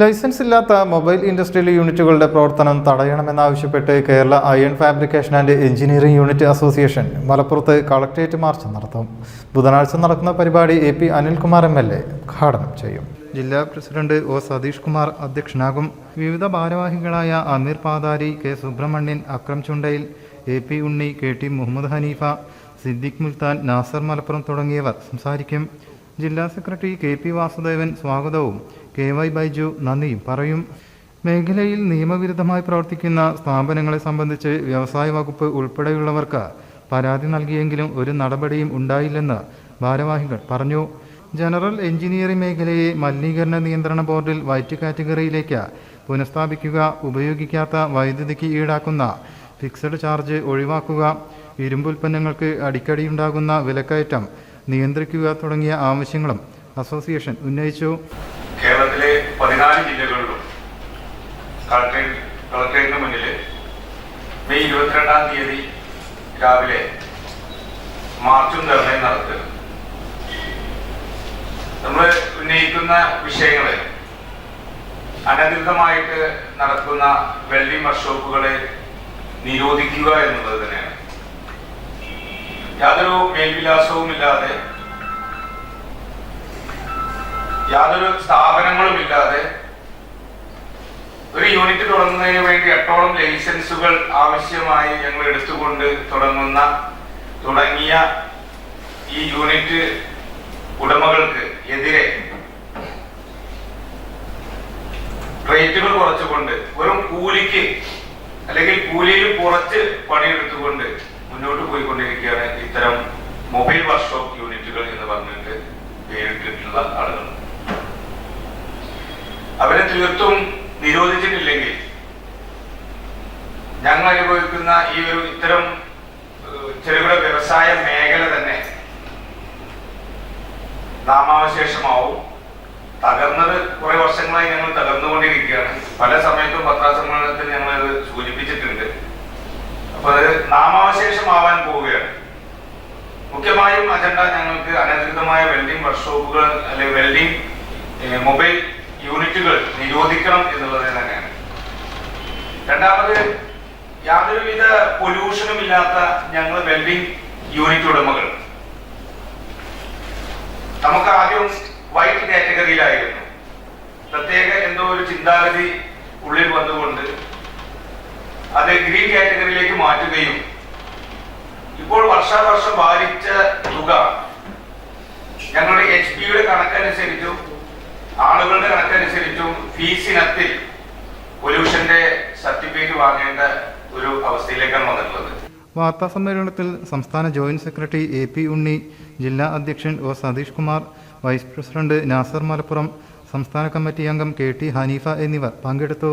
Licence ഇല്ലാത്ത mobile industrial യൂണിറ്റുകളുടെ പ്രവർത്തനം തടയണമെന്നാവശ്യപ്പെട്ട് Kerala iron fabrication and engineering unit association മലപ്പുറത്ത് കളക്ട്രേറ്റ് മാർച്ച് നടത്തും. ബുധനാഴ്ച നടക്കുന്ന പരിപാടി A P Anilkumar M L A ഉദ്ഘാടനം ചെയ്യും. ജില്ലാ പ്രസിഡന്റ് ഒ സതീഷ് കുമാർ അധ്യക്ഷനാകും. വിവിധ ഭാരവാഹികളായ Ameer Pathari K Subramanian Akram Chundayil A P Unni K T Muhammad Haneefa Siddique Multan Nasar Malappuram തുടങ്ങിയവർ സംസാരിക്കും. ജില്ലാ സെക്രട്ടറി കെ പി വാസുദേവൻ സ്വാഗതവും. കെ വൈ ബൈജു നന്ദിയും പറയും. മേഖലയിൽ നിയമവിരുദ്ധമായി പ്രവർത്തിക്കുന്ന സ്ഥാപനങ്ങളെ സംബന്ധിച്ച് വ്യവസായ വകുപ്പ് ഉൾപ്പെടെയുള്ളവർക്ക് പരാതി നൽകിയെങ്കിലും ഒരു നടപടിയും ഉണ്ടായില്ലെന്ന് ഭാരവാഹികൾ പറഞ്ഞു. ജനറൽ എഞ്ചിനീയറിംഗ് മേഖലയെ മലിനീകരണ നിയന്ത്രണ ബോർഡിൽ വൈറ്റ് കാറ്റഗറിയിലേക്ക് പുനഃസ്ഥാപിക്കുക ഉപയോഗിക്കാത്ത വൈദ്യുതിക്ക് ഈടാക്കുന്ന ഫിക്സഡ് ചാർജ് ഒഴിവാക്കുക ഇരുമ്പുൽപ്പന്നങ്ങൾക്ക് അടിക്കടിയുണ്ടാകുന്ന വിലക്കയറ്റം നിയന്ത്രിക്കുക തുടങ്ങിയ ആവശ്യങ്ങളും അസോസിയേഷൻ ഉന്നയിച്ചു. കേരളത്തിലെ പതിനാല് ജില്ലകളിലും കളക്ടറേറ്റ് കളക്ടറേറ്റിന് മുന്നിൽ മെയ് ഇരുപത്തിരണ്ടാം തീയതി രാവിലെ മാർച്ചും ധർണയും നടത്തുക. നമ്മൾ ഉന്നയിക്കുന്ന വിഷയങ്ങൾ അനധികൃതമായിട്ട് നടക്കുന്ന വെൽഡിംഗ് വർക്ക്ഷോപ്പുകളെ നിരോധിക്കുക എന്നുള്ളത് യാതൊരു മേൽവിലാസവുമില്ലാതെ യാതൊരു സ്ഥാപനങ്ങളും ഇല്ലാതെ ഒരു യൂണിറ്റ് തുടങ്ങുന്നതിന് വേണ്ടി എട്ടോളം ലൈസൻസുകൾ ആവശ്യമായി ഞങ്ങൾ എടുത്തുകൊണ്ട് തുടങ്ങുന്ന തുടങ്ങിയ ഈ യൂണിറ്റ് ഉടമകൾക്ക് എതിരെ റേറ്റുകൾ കുറച്ചുകൊണ്ട് വെറും കൂലിക്ക് അല്ലെങ്കിൽ കൂലിയിൽ കുറച്ച് പണിയെടുത്തുകൊണ്ട് മുന്നോട്ട് പോയിക്കൊണ്ടിരിക്കുകയാണ് ഇത്തരം മൊബൈൽ വർക്ക്ഷോപ്പ് യൂണിറ്റുകൾ എന്ന് പറഞ്ഞിട്ട് പേരിട്ടിട്ടുള്ള ആളുകൾ. അവരെ തീർത്തും നിരോധിച്ചിട്ടില്ലെങ്കിൽ ഞങ്ങൾ അനുഭവിക്കുന്ന ഈ ഒരു ഇത്തരം ചെറുകിട വ്യവസായ മേഖല തന്നെ നാമാവശേഷമാവും. തകർന്നത് കുറെ വർഷങ്ങളായി ഞങ്ങൾ തകർന്നുകൊണ്ടിരിക്കുകയാണ്. പല സമയത്തും പത്രസമ്മേളനത്തിൽ ഞങ്ങൾ അത് സൂചിപ്പിച്ചിട്ടുണ്ട് അപ്പൊ അത് നാമാവശേഷമാവാൻ പോവുകയാണ്. മുഖ്യമായും അജണ്ട ഞങ്ങൾക്ക് അനധികൃതമായ വെൽഡിംഗ് വർക്ക്ഷോപ്പുകൾ അല്ലെങ്കിൽ വെൽഡിംഗ് മൊബൈൽ യൂണിറ്റുകൾ നിരോധിക്കണം എന്നുള്ളത് തന്നെയാണ്. രണ്ടാമത് യാതൊരുവിധ പൊല്യൂഷനും ഇല്ലാത്ത ഞങ്ങൾ വെൽഡിംഗ് യൂണിറ്റ് ഉടമകൾ. നമുക്ക് ആദ്യം വൈറ്റ് കാറ്റഗറിയിലായിരുന്നു പ്രത്യേക എന്തോ ഒരു ചിന്താഗതി ഉള്ളിൽ വന്നുകൊണ്ട് അത് ഗ്രീൻ കാറ്റഗറിയിലേക്ക് മാറ്റുകയും ഇപ്പോൾ വർഷാവർഷം ഭാരിച്ച തുക ഞങ്ങളുടെ എച്ച് പിയുടെ കണക്കനുസരിച്ചും ആളുകളുടെ കണക്കനുസരിച്ചും ഫീസിനത്തിൽ പൊല്യൂഷന്റെ സർട്ടിഫിക്കറ്റ് വാങ്ങേണ്ട ഒരു അവസ്ഥയിലേക്കാണ് വന്നിട്ടുള്ളത്. വാർത്താ സമ്മേളനത്തിൽ സംസ്ഥാന joint secretary A P Unni ജില്ലാ അധ്യക്ഷൻ O Satheesh Kumar vice president Nasar Malappuram സംസ്ഥാന കമ്മിറ്റി അംഗം കെ ടി ഹനീഫ എന്നിവർ പങ്കെടുത്തു.